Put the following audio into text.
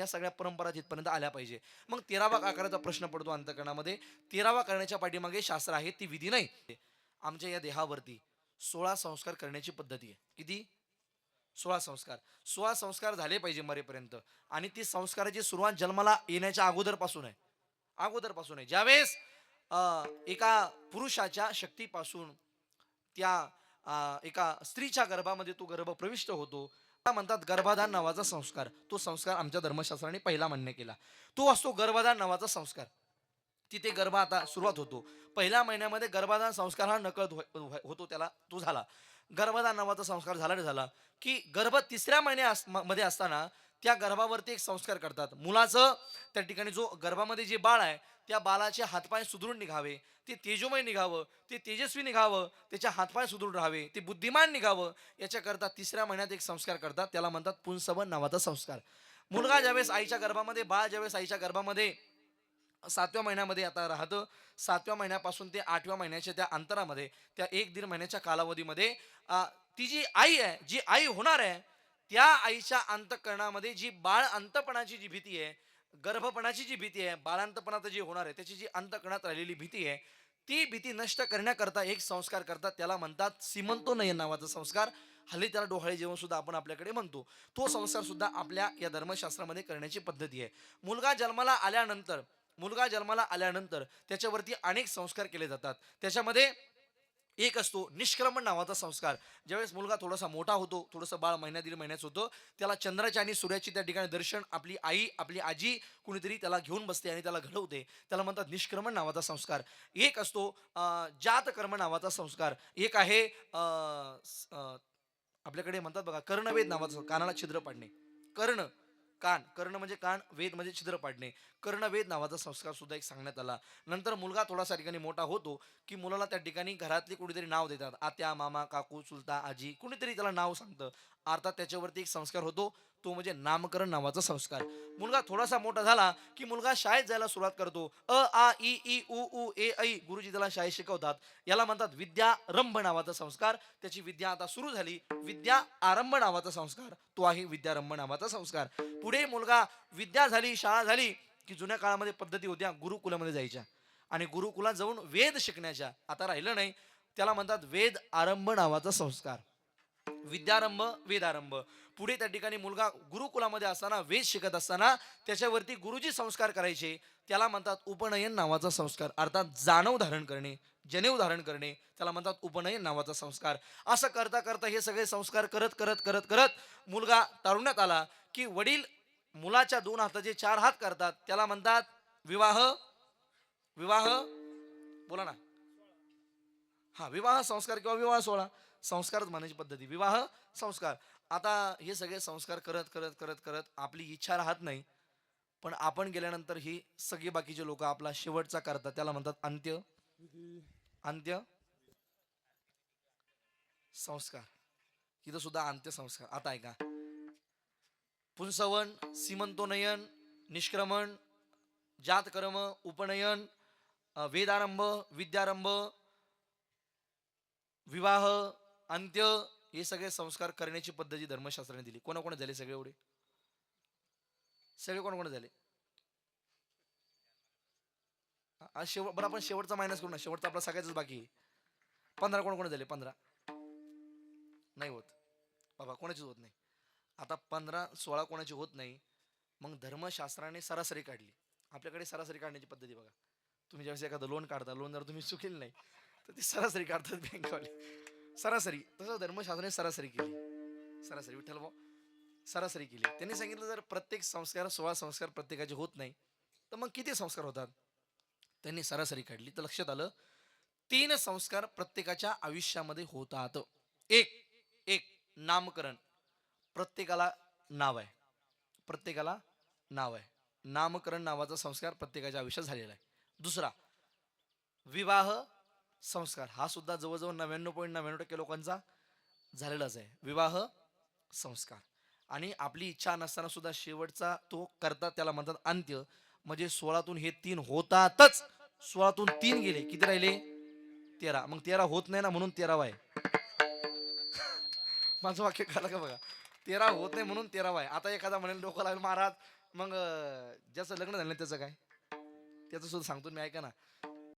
या सगळ्या परंपरा तिथपर्यंत आल्या पाहिजे. मग तेरावा का करायचा प्रश्न पडतो अंतकरणामध्ये? तेरावा करण्याच्या पाठीमागे शास्त्र आहे ती विधी नाही. आमच्या या देहावरती सोळा संस्कार करण्याची पद्धती आहे. किती? सोळा संस्कार. सोळा संस्कार झाले पाहिजे मरेपर्यंत. आणि ती संस्काराची सुरुवात जन्माला येण्याच्या अगोदरपासून आहे. अगोदरपासून आहे. ज्यावेळेस अं, एका पुरुषाच्या शक्तीपासून त्या अं, एका स्त्रीच्या गर्भामध्ये तो गर्भ प्रविष्ट होतो म्हणतात गर्भाधान नावाचा संस्कार. तो संस्कार आमच्या धर्मशास्त्राने पहिला मान्य केला. तो असतो गर्भाधान नावाचा संस्कार. तिथे गर्भ आता सुरुवात होतो. पहिल्या महिन्यामध्ये गर्भाधान संस्कार हा नकळत हो-, हो-, होतो त्याला तो झाला. गर्भधान नावाचा संस्कार झाला झाला की गर्भ तिसऱ्या महिन्या मध्ये असताना त्या गर्भावरती एक संस्कार करतात. मुलाचं त्या ठिकाणी जो गर्भामध्ये जे बाळ आहे त्या बाळाचे हातपाय सुदृढ निघावे ते तेजोमय निघावं ते तेजस्वी निघावं त्याच्या हातपाय सुदृढ राहावे ते बुद्धिमान निघावं याच्याकरता तिसऱ्या महिन्यात एक संस्कार करतात. त्याला म्हणतात पुंसवन नावाचा संस्कार. मुलगा ज्यावेळेस आईच्या गर्भामध्ये बाळ ज्यावेळेस आईच्या गर्भामध्ये सातव्या महिन्यामध्ये आता राहतं सातव्या महिन्यापासून ते आठव्या महिन्याच्या त्या अंतरामध्ये त्या एक दीड महिन्याच्या कालावधीमध्ये ती जी आई आहे जी आई होणार आहे त्या आईच्या अंतकरणामध्ये जी बाळ अंतपणाची जी भीती आहे गर्भपणाची जी भीती आहे बाळांतपणात जी होणार आहे त्याची जी अंतकरणात राहिलेली भीती आहे ती भीती नष्ट करण्याकरता एक संस्कार करतात. त्याला म्हणतात सिमंतो नयन नावाचा संस्कार. हल्ली त्याला डोहाळे जेवण सुद्धा आपण आपल्याकडे म्हणतो. तो संस्कार सुद्धा आपल्या या धर्मशास्त्रामध्ये करण्याची पद्धती आहे. मुलगा जन्माला आल्यानंतर मुलगा जन्माला आल्यानंतर त्याच्यावरती अनेक संस्कार केले जातात. त्याच्यामध्ये एक असतो निष्क्रमण नावाचा संस्कार. ज्यावेळेस मुलगा थोडासा मोठा होतो थोडंसं बाळ महिन्या दीड महिन्याचं होतं त्याला चंद्राच्या आणि सूर्याची त्या ठिकाणी दर्शन आपली आई आपली आजी कुणीतरी त्याला घेऊन बसते आणि त्याला घडवते. त्याला म्हणतात निष्क्रमण नावाचा संस्कार. एक असतो जातकर्म नावाचा संस्कार. एक आहे आपल्याकडे म्हणतात बघा कर्णवेद नावाचं कानाला छिद्र पाडणे. कर्ण कान कर्ण म्हणजे कान वेद म्हणजे छिद्र पाडणे. कर्णवेद नावाचा संस्कार सुद्धा एक सांगण्यात आला. नंतर मुलगा थोडासा ठिकाणी मोठा होतो की मुलाला त्या ठिकाणी घरातली कुणीतरी नाव देतात. आत्या मामा काकू चुलता आजी कुणीतरी त्याला नाव सांगतं. अर्थात त्याच्यावरती एक संस्कार होतो. तो म्हणजे नामकरण नावाचा संस्कार. मुलगा थोडासा मोठा झाला की मुलगा शाळेत जायला सुरुवात करतो. अ आ इ ई उ उ ए ऐ गुरुजी त्याला शाळेत शिकवतात. याला म्हणतात विद्यारंभ नावाचा संस्कार. त्याची विद्या आता सुरू झाली. विद्या आरंभ नावाचा संस्कार. तो आहे विद्यारंभ नावाचा संस्कार. पुढे मुलगा विद्या झाली शाळा झाली की जुन्या काळामध्ये पद्धती होत्या गुरुकुलामध्ये जायच्या. आणि गुरुकुलात जाऊन वेद शिकण्याच्या. आता राहिलं नाही. त्याला म्हणतात वेद आरंभ नावाचा संस्कार. विद्यारंभ वेदारंभ. पुढे त्या ठिकाणी मुलगा गुरुकुलामध्ये असताना वेद शिकत असताना त्याच्यावरती गुरुजी संस्कार करायचे. त्याला म्हणतात उपनयन नावाचा संस्कार. अर्थात जाणव धारण करणे जनेऊ धारण करणे त्याला म्हणतात उपनयन नावाचा संस्कार. असं करता करता हे सगळे संस्कार करत करत करत करत मुलगा तारुण्यात आला की वडील मुलाच्या दोन हाताचे चार हात करतात. त्याला म्हणतात विवाह विवाह बोला ना. हा विवाह संस्कार किंवा विवाह सोहळा. संस्कारच मानायची पद्धती. विवाह संस्कार. आता हे सगळे संस्कार करत करत करत करत आपली इच्छा राहत नाही. पण आपण गेल्यानंतर ही सगळी बाकीचे लोक आपला शेवटचा करतात त्याला म्हणतात अंत्य. अंत्य. संस्कार. इथं सुद्धा अंत्यसंस्कार आता ऐका. पुंसवन सीमंतोनयन निष्क्रमण जातकर्म उपनयन वेदारंभ विद्यारंभ विवाह अंत्य हे सगळे संस्कार करण्याची पद्धती धर्मशास्त्राने दिली. कोणाकोण झाले सगळे एवढे? सगळे कोणाकोण झाले? आज शेवट बरं आपण शेवटचा मायनस करू ना. शेवटचा आपला सगळ्याच बाकी पंधरा कोण कोण झाले? पंधरा. नाही होत. बाबा कोणाचीच होत नाही. आता पंधरा सोळा कोणाची होत नाही मग धर्मशास्त्राने सरासरी काढली. आपल्याकडे सरासरी काढण्याची पद्धती बघा. तुम्ही ज्यावेळेस एखादं लोन काढता लोन जर तुम्ही चुकेल नाही तर ती सरासरी काढतात बँकवाले सरासरी तसं धर्मशास्त्राने सरासरी केली. सरासरी विठ्ठल भाऊ. सरासरी केली. त्यांनी सांगितलं जर प्रत्येक संस्कार सोळा संस्कार प्रत्येकाचे होत नाही तर मग किती संस्कार होतात? त्यांनी सरासरी काढली. तर लक्षात आलं तीन संस्कार प्रत्येकाच्या आयुष्यामध्ये होतात. एक एक नामकरण. प्रत्येकाला नाव आहे. प्रत्येकाला नाव आहे. नामकरण नावाचा संस्कार प्रत्येकाच्या आयुष्यात झालेला आहे. दुसरा विवाह संस्कार. हा सुद्धा जवळजवळ नव्याण्णव पॉईंट नव्याण्णव टक्के लोकांचा झालेलाच आहे. विवाह संस्कार. आणि आपली इच्छा नसताना सुद्धा शेवटचा तो करतात त्याला म्हणतात अंत्य. म्हणजे सोळातून हे तीन होतातच. सोळातून तीन गेले. किती राहिले? तेरा. मग तेरा होत नाही ना म्हणून तेरावा आहे. माझं वाक्य कळलं का बघा? तेरा होत नाही म्हणून तेरावा आहे. आता एखादा म्हणेल डोकं लागेल महाराज मग ज्याचं लग्न झालं त्याचं काय? त्याचं सुद्धा सांगतो मी ऐका ना.